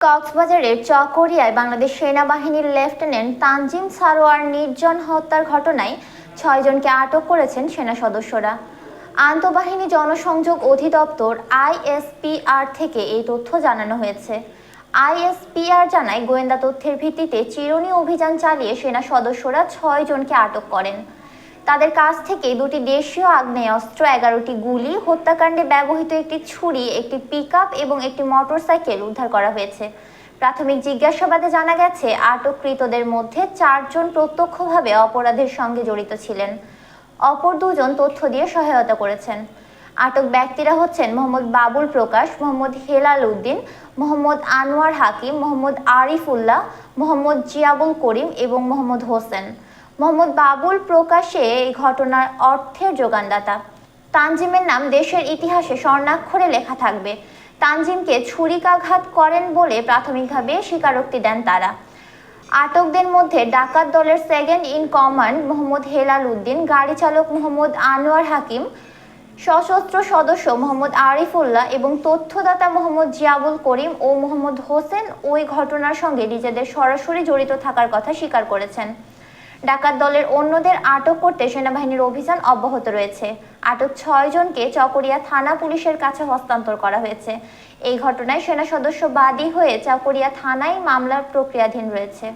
কক্সবাজারের চকরিয়ায় বাংলাদেশ সেনাবাহিনীর লেফটেন্যান্ট তানজিম সারোয়ার নির্জন হত্যার ঘটনায় ছয়জনকে আটক করেছেন সেনা সদস্যরা। আন্তঃবাহিনী জনসংযোগ অধিদপ্তর আইএসপিআর থেকে এই তথ্য জানানো হয়েছে। আইএসপিআর জানায়, গোয়েন্দা তথ্যের ভিত্তিতে চিরুনি অভিযান চালিয়ে সেনা সদস্যরা ছয় জনকে আটক করেন। তাদের কাছ থেকে দুটি দেশীয় আগ্নেয়াস্ত্র, এগারোটি গুলি, হত্যাকাণ্ডে ব্যবহৃত একটি ছুরি, একটি পিকআপ এবং একটি মোটরসাইকেল উদ্ধার করা হয়েছে। প্রাথমিক জিজ্ঞাসাবাদে জানা গেছে, আটককৃতদের মধ্যে চারজন প্রত্যক্ষভাবে অপরাধের সঙ্গে জড়িত ছিলেন। অপর দুজন তথ্য দিয়ে সহায়তা করেছেন। আটক ব্যক্তিরা হচ্ছেন মোহাম্মদ বাবুল প্রকাশ, মোহাম্মদ হেলাল উদ্দিন, মোহাম্মদ আনোয়ার হাকিম, মোহাম্মদ আরিফুল্লাহ মোহাম্মদ জিয়াবুল করিম এবং মোহাম্মদ হোসেন। মোহাম্মদ বাবুল প্রকাশে এই ঘটনার অর্থের যোগানদাতা। তানজিমের নাম দেশের ইতিহাসে স্বর্ণাক্ষরে লেখা থাকবে। তানজিমকে ছুরিকাঘাত করেন বলে প্রাথমিকভাবে স্বীকারোক্তি দেন তারা। আটকদের মধ্যে ডাকাত দলের second in command Mohammad Helal Uddin, গাড়ি চালক মোহাম্মদ আনোয়ার হাকিম, সশস্ত্র সদস্য মোহাম্মদ আরিফুল্লাহ এবং তথ্যদাতা মোহাম্মদ জিয়াবুল করিম ও মোহাম্মদ হোসেন ওই ঘটনার সঙ্গে নিজেদের সরাসরি জড়িত থাকার কথা স্বীকার করেছেন। ডাকাত দলের অন্যদের আটক করতে সেনাবাহিনীর অভিযান অব্যাহত রয়েছে। আটক ছয় জনকে চকরিয়া থানা পুলিশের কাছে হস্তান্তর করা হয়েছে। এই ঘটনায় সেনা সদস্য বাদী হয়ে চকরিয়া থানায় মামলার প্রক্রিয়াধীন রয়েছে।